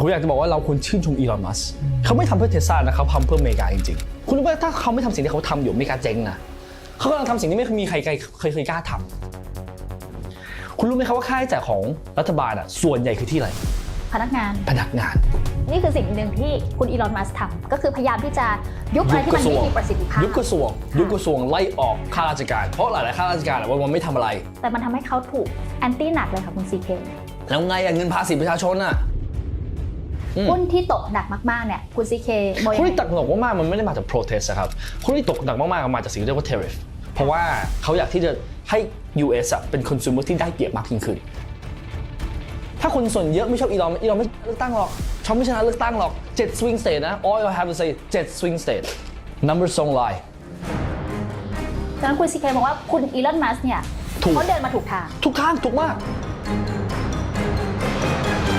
ผมอยากจะบอกว่าเราควรชื่นชมอีลอน มัสเขาไม่ทำเพื่อเทสลานะเขาทำเพื่ออเมริกาจริงๆ คุณรู้ไหมถ้าเขาไม่ทำสิ่งที่เขาทำอยู่อเมริกาเจ๊งนะเขากำลังทำสิ่งที่ไม่เคยมีใครเคยเคยเคยกล้าทำคุณรู้ไหมครับว่าค่าใช้จ่ายของรัฐบาลอะส่วนใหญ่คือที่อะไร พนักงาน พนักงาน นี่คือสิ่งหนึ่งที่คุณอีลอน มัสก์ทำก็คือพยายามที่จะยุบอะไรที่มันไม่มีประสิทธิภาพ ยุบกระทรวง ยุบกระทรวงไล่ออกข้าราชการ เพราะหลายๆข้าราชการอะวันวันๆไม่ทำอะไร แต่มันทำให้เขาถูกแอนตี้หนักเลยค่ะคุณซีเคแล้วไงอะเงินภาษีประชาชนอะอืม หุ้นที่ตกหนักมากๆเนี่ยคุณซีเคโมยคนที่ตกหนักมากๆมันไม่ได้มาจาก protest นะครับคนที่ตกหนักมากๆมันมาจากสิ่งที่เรียกว่า tariff เพราะว่าเขาอยากที่จะให้ US อะเป็น consumer ที่ได้เปรียบมากยิ่งขึ้น ถ้าคนส่วนเยอะไม่ชอบอีลอนอีลอนไม่เลือกตั้งหรอกชอบไม่ชนะเลือกตั้งหรอก7 swing state นะ all I have to say 7 swing state number song lie ดังนั้นคุณซีเคบอกว่าคุณอีลอนมัสก์เนี่ยถูกเขาเดินมาถูกทางทุกทางถูกมาก